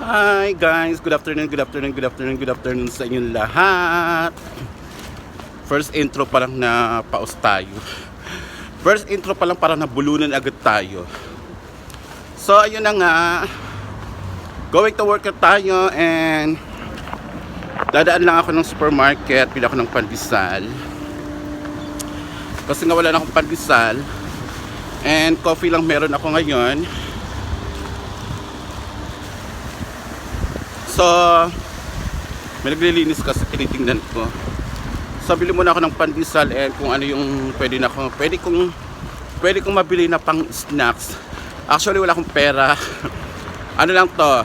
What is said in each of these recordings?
Hi guys, good afternoon, good afternoon, good afternoon, good afternoon sa inyong lahat. First intro pa lang na paus tayo. First intro pa lang para nabulunan agad tayo. So ayun na nga, going to work tayo and dadaan lang ako ng supermarket, pila ako ng pandesal. Kasi nga wala na akong pandesal and coffee lang meron ako ngayon. So, may naglilinis kasi tinitingnan ko. So, bili muna ako ng pandesal and kung ano yung pwede na ako, pwede kong, pwede kong mabili na pang snacks. Actually, wala akong pera. ano lang to?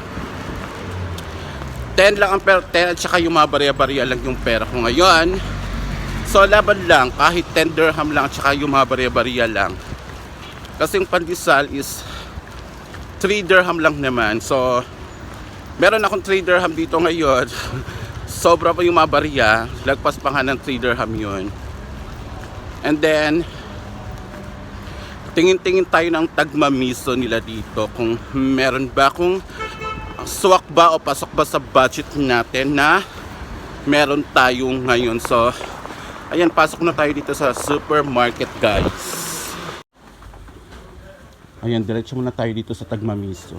10 lang ang pera, 10 at saka yung mga barya-barya lang yung pera ko ngayon. So, laban lang, kahit 10 dirham lang at saka yung mga barya-barya lang. Kasi yung pandesal is 3 dirham lang naman. So, meron akong 3 dirham dito ngayon. Sobra pa yung mga barya. Lagpas pa nga ng 3 dirham yun. And then, tingin-tingin tayo ng tagmamiso nila dito kung meron ba kung swak ba o pasok ba sa budget natin na meron tayo ngayon. So, ayan, pasok na tayo dito sa supermarket guys. Ayan, diretso muna tayo dito sa tagmamiso.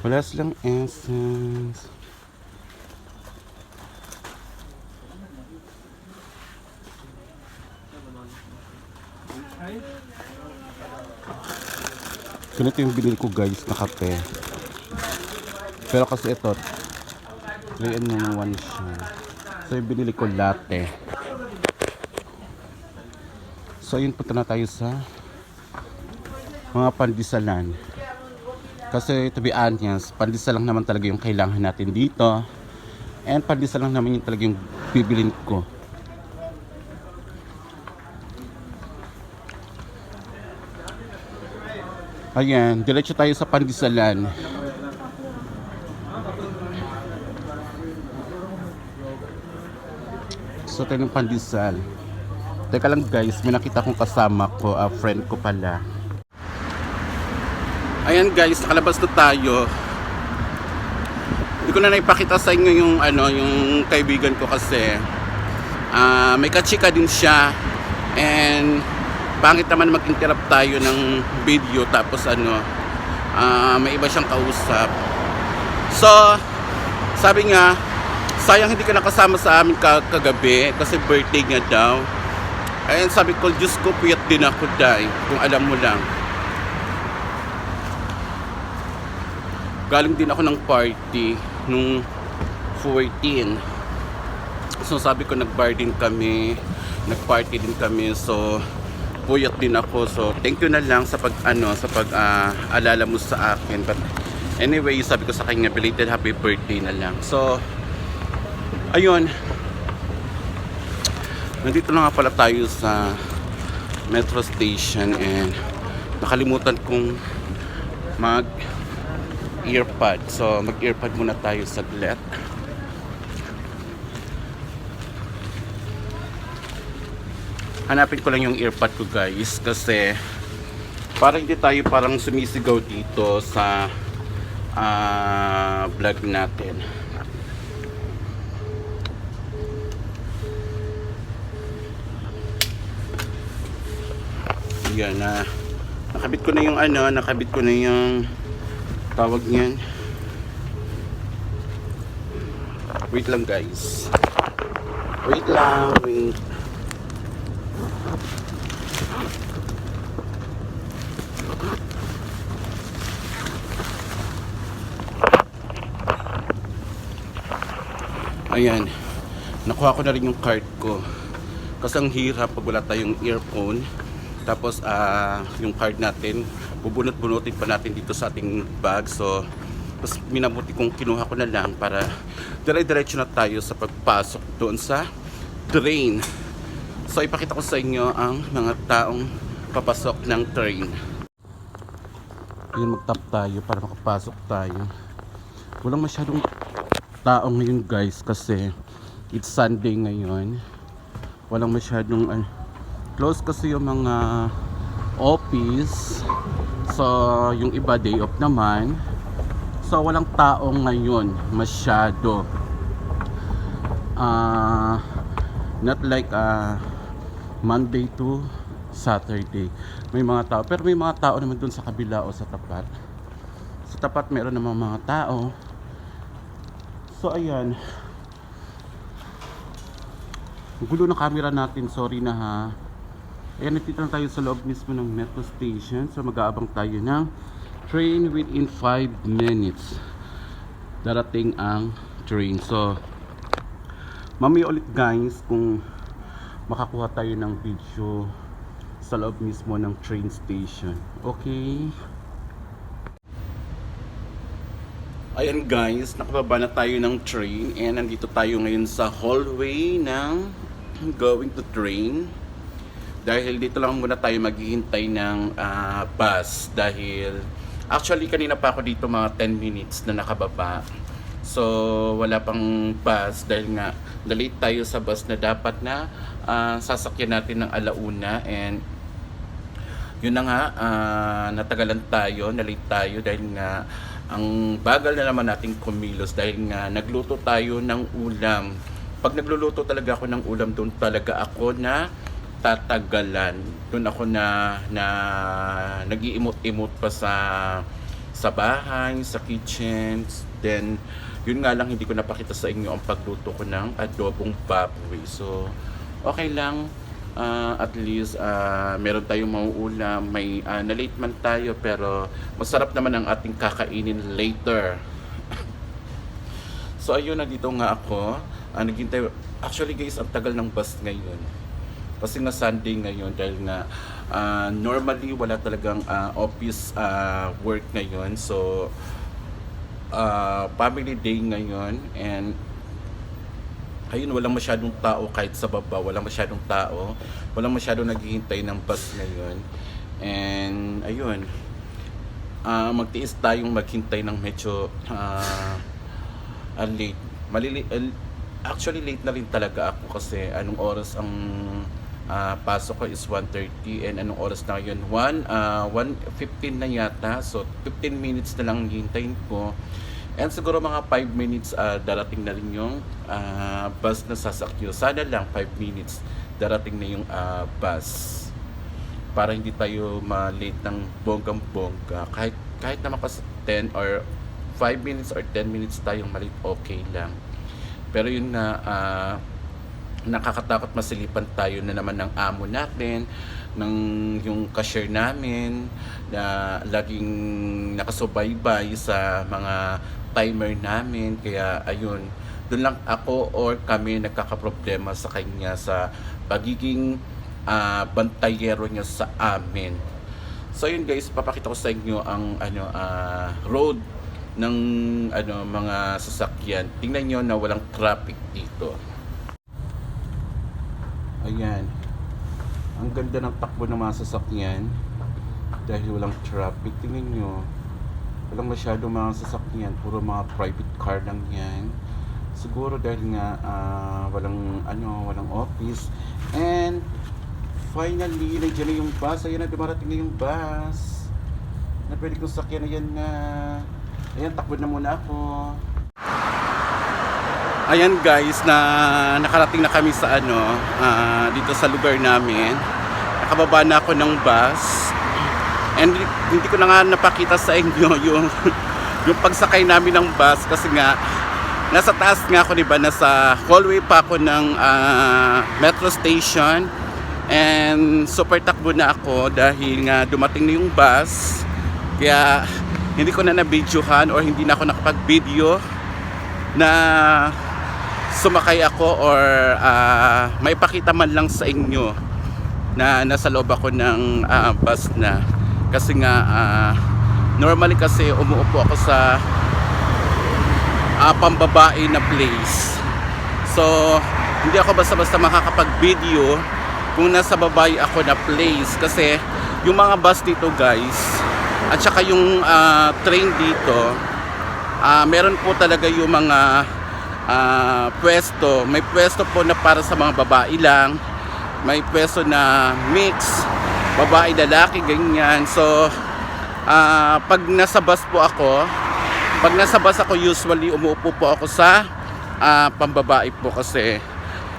Wala silang essence. Ganito yung binili ko guys na kape. Pero kasi ito, 3 in 1 siya. So yung binili ko latte. So yun punta na tayo sa mga pandisalan. Kasi to be honest, pandesal lang naman talaga yung kailangan natin dito. And pandesal lang naman yung talaga yung bibilin ko. Ayan, diretso tayo sa pandesalan. So tayo ng pandesal. Teka lang guys, may nakita kong kasama ko, a friend ko pala. Ayan guys, nakalabas na tayo. Hindi ko na naipakita sa inyo yung ano, yung kaibigan ko kasi ah may kachika din siya and pangit naman mag-interrupt tayo ng video tapos ano ah, may iba siyang kausap. So, sabi nga, sayang hindi ka nakasama sa amin ka kagabi kasi birthday nga daw. Ayun sabi ko, Diyos ko, puyat din ako dahil kung alam mo lang. Galing din ako ng party nung 14 so sabi ko nag-bar din kami nag-party din kami. So puyat din ako. So thank you na lang sa pag ano sa pag ah, alala mo sa akin. But anyway sabi ko sa kanya belated happy birthday na lang. So ayun. Nandito na nga pala tayo sa metro station and nakalimutan kong mag earpod. So, mag-earpod muna tayo saglit. Hanapin ko lang yung earpod ko guys kasi para hindi tayo parang sumisigaw dito sa ah, vlog natin. Yan na. nakabit ko na yung ano, nakabit ko na yung tawag niyan. Wait lang guys. Wait lang. Wait ayan. Nakuha ko na rin yung card ko. Kasi ang hirap pag wala tayong earphone. Tapos ah yung card natin bubunot-bunutin pa natin dito sa ating bag. So mas minabuti kong kinuha ko na lang para dire-diretso na tayo sa pagpasok doon sa train. So ipakita ko sa inyo ang mga taong papasok ng train. Yun magtap tayo para makapasok tayo. Walang masyadong tao ngayon guys kasi it's Sunday ngayon. Walang masyadong uh, close kasi yung mga office. So, yung iba day off naman. So, walang tao ngayon masyado. Ah, not like ah, Monday to Saturday. May mga tao. Pero may mga tao naman dun sa kabila o sa tapat. Sa tapat meron naman mga tao. So, ayan. Gulo ng camera natin, sorry na ha. Ayan, nandito na tayo sa loob mismo ng metro station. So, mag-aabang tayo ng train within 5 minutes. Darating ang train. So, mamaya ulit guys kung makakuha tayo ng video sa loob mismo ng train station. Okay? Ayan guys, nakababa na tayo ng train and nandito tayo ngayon sa hallway ng going to train. Dahil dito lang muna tayo maghihintay ng ah, bus. Dahil actually kanina pa ako dito mga 10 minutes na nakababa. So wala pang bus. Dahil nga na-late tayo sa bus na dapat na ah, sasakyan natin ng alauna. And yun na nga, ah, natagalan tayo, na-late tayo. Dahil nga ang bagal na naman nating kumilos. Dahil nga nagluto tayo ng ulam. Pag nagluluto talaga ako ng ulam, doon talaga ako na tatagalan. Doon ako na, na nag-iimot-imot pa sa sa bahay, sa kitchen. Then, yun nga lang, hindi ko napakita sa inyo ang pagluto ko ng adobong baboy. So, okay lang. Ah, at least ah, meron tayong mauulam, may uh, na-late man tayo pero masarap naman ang ating kakainin later. so ayun, nandito nga ako. Ah, naghintay. Actually guys, ang tagal ng bus ngayon. Kasi nga Sunday ngayon dahil nga ah, normally wala talagang ah, office ah, work ngayon. So ah, family day ngayon and ayun, walang masyadong tao kahit sa baba, walang masyadong tao, walang masyadong naghihintay ng bus ngayon. And ayun, ah magtiis tayong maghintay ng medyo ah, ah, late. Malili ah, actually late na rin talaga ako kasi anong oras ang ah, pasok ko is 1.30 and anong oras na ngayon 1 ah 1.15 na yata so 15 minutes na lang hintayin ko And siguro mga 5 minutes ah, darating na rin yung ah, bus na sasakyo. Sana lang 5 minutes darating na yung ah, bus. Para hindi tayo ma-late ng bonggang-bongga. Kahit, kahit naman kasi 10 or 5 minutes or 10 minutes tayong malate, okay lang. Pero yun na, ah, nakakatakot masilipan tayo na naman ng amo natin, ng yung cashier namin na laging nakasubaybay sa mga timer namin. Kaya ayun doon lang ako or kami nagkakaproblema sa kanya sa pagiging ah, bantayero niya sa amin. So yun guys papakita ko sa inyo ang ano ah, road ng ano mga sasakyan. Tingnan nyo na walang traffic dito ayan. Ang ganda ng takbo ng mga sasakyan dahil walang traffic. Tingnan nyo. Walang masyadong mga sasakyan. Puro mga private car lang yan. Siguro dahil nga ah, walang ano walang office. And finally nandiyan na yung bus. Ayan na dumarating na yung bus. Na pwede kong sakyan. Ayan na. Ayan takbo na muna ako Ayan guys, na nakarating na kami sa ano, ah, dito sa lugar namin. Nakababa na ako ng bus. And hindi, ko na nga napakita sa inyo yung yung pagsakay namin ng bus kasi nga nasa taas nga ako, 'di ba? Nasa hallway pa ako ng ah, metro station. And super takbo na ako dahil nga dumating na yung bus. Kaya hindi ko na na-videohan or hindi na ako nakapag-video na sumakay ako or ah, may pakita man lang sa inyo na nasa loob ako ng ah, bus na. Kasi nga ah, normally kasi umuupo ako sa ah, pambabae na place. So hindi ako basta-basta makakapag-video kung nasa babae ako na place. Kasi yung mga bus dito guys at saka yung ah, train dito ah, meron po talaga yung mga ah, pwesto. May pwesto po na para sa mga babae lang. May pwesto na mix babae, lalaki, ganyan. So, ah, pag nasa bus po ako, pag nasa bus ako, usually umuupo po ako sa ah, pambabae po kasi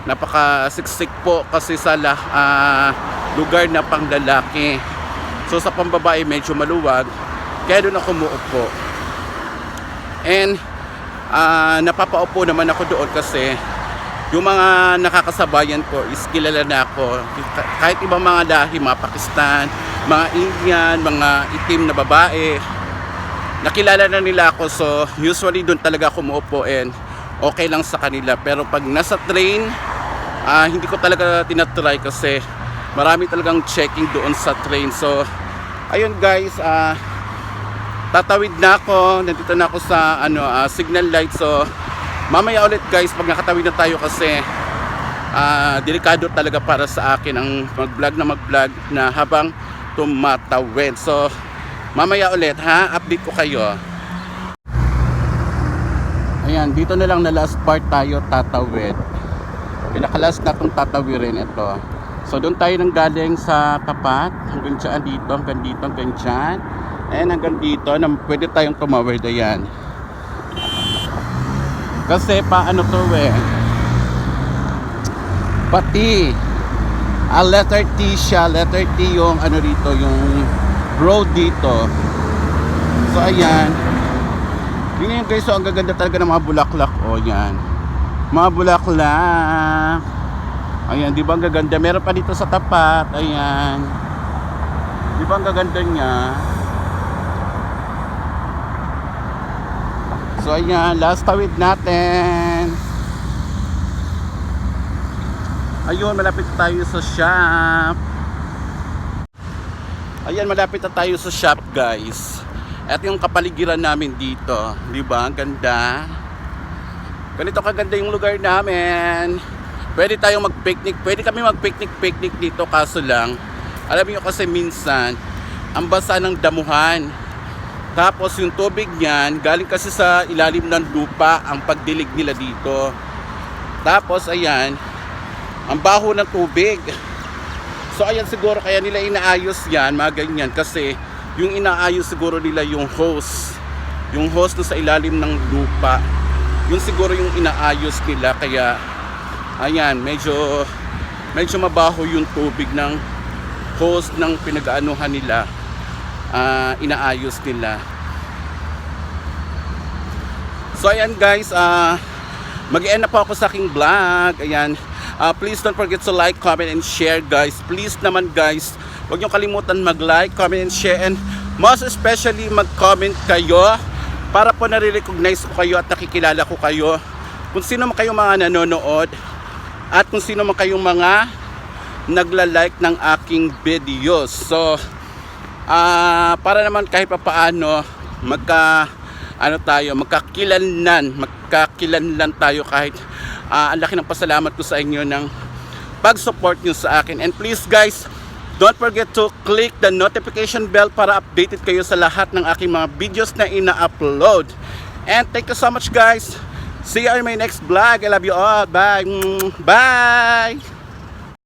napaka-siksik po kasi sa ah, lugar na pang lalaki. So sa pambabae medyo maluwag, kaya doon ako umuupo. And ah, napapaupo naman ako doon kasi yung mga nakakasabayan ko is kilala na ako. Kahit ibang mga lahi, mga Pakistan, mga Indian, mga itim na babae, nakilala na nila ako. So, usually doon talaga ako umuupo and okay lang sa kanila. Pero pag nasa train, ah, hindi ko talaga tinatry kasi marami talagang checking doon sa train. So, ayun guys, ah, tatawid na ako. Nandito na ako sa ano, ah, signal light. So, mamaya ulit guys, pag nakatawid na tayo kasi ah, delikado talaga para sa akin ang mag-vlog na mag-vlog na habang tumatawid. So, mamaya ulit ha, update ko kayo. Ayan, dito na lang na last part tayo tatawid. Pinakalas na itong tatawirin ito. So doon tayo nang galing sa tapat, hanggang dyan dito, hanggang dito, hanggang dyan. And hanggang dito, na pwede tayong tumawid, ayan. Kasi paano to eh. Pati, a letter T siya, letter T yung ano dito, yung road dito. So ayan. Tingnan nyo guys, so ang gaganda talaga ng mga bulaklak. O yan. Mga bulaklak. Ayan, di ba ang gaganda? Meron pa dito sa tapat. Ayan. Di ba ang gaganda niya? So ayan, last tawid natin. Ayun, malapit tayo sa shop. Ayan, malapit na tayo sa shop, guys. At yung kapaligiran namin dito, di ba? Ang ganda. Ganito kaganda yung lugar namin. Pwede tayong mag-picnic. Pwede kami mag-picnic-picnic dito kaso lang. Alam niyo kasi minsan, ang basa ng damuhan. Tapos yung tubig niyan, galing kasi sa ilalim ng lupa ang pagdilig nila dito. Tapos ayan, ang baho ng tubig. So ayan siguro kaya nila inaayos yan, mga ganyan. Kasi yung inaayos siguro nila yung hose. Yung hose na sa ilalim ng lupa. Yun siguro yung inaayos nila. Kaya ayan, medyo medyo mabaho yung tubig ng hose ng pinag-aanuhan nila. Ah, inaayos nila. So ayan guys, ah mag-end na po ako sa aking vlog. Ayan. Ah, please don't forget to like, comment, and share guys. Please naman guys, huwag niyo kalimutan mag-like, comment, and share. And most especially mag-comment kayo para po nare-recognize ko kayo at nakikilala ko kayo. Kung sino man kayong mga nanonood at kung sino man kayong mga nagla-like ng aking videos. So, ah para naman kahit pa paano magka ano tayo, magkakilanlan, magkakilanlan tayo kahit ah, ang laki ng pasalamat ko sa inyo ng pag-support nyo sa akin. And please guys, don't forget to click the notification bell para updated kayo sa lahat ng aking mga videos na ina-upload. And thank you so much guys. See you in my next vlog. I love you all. Bye. Mm, Bye.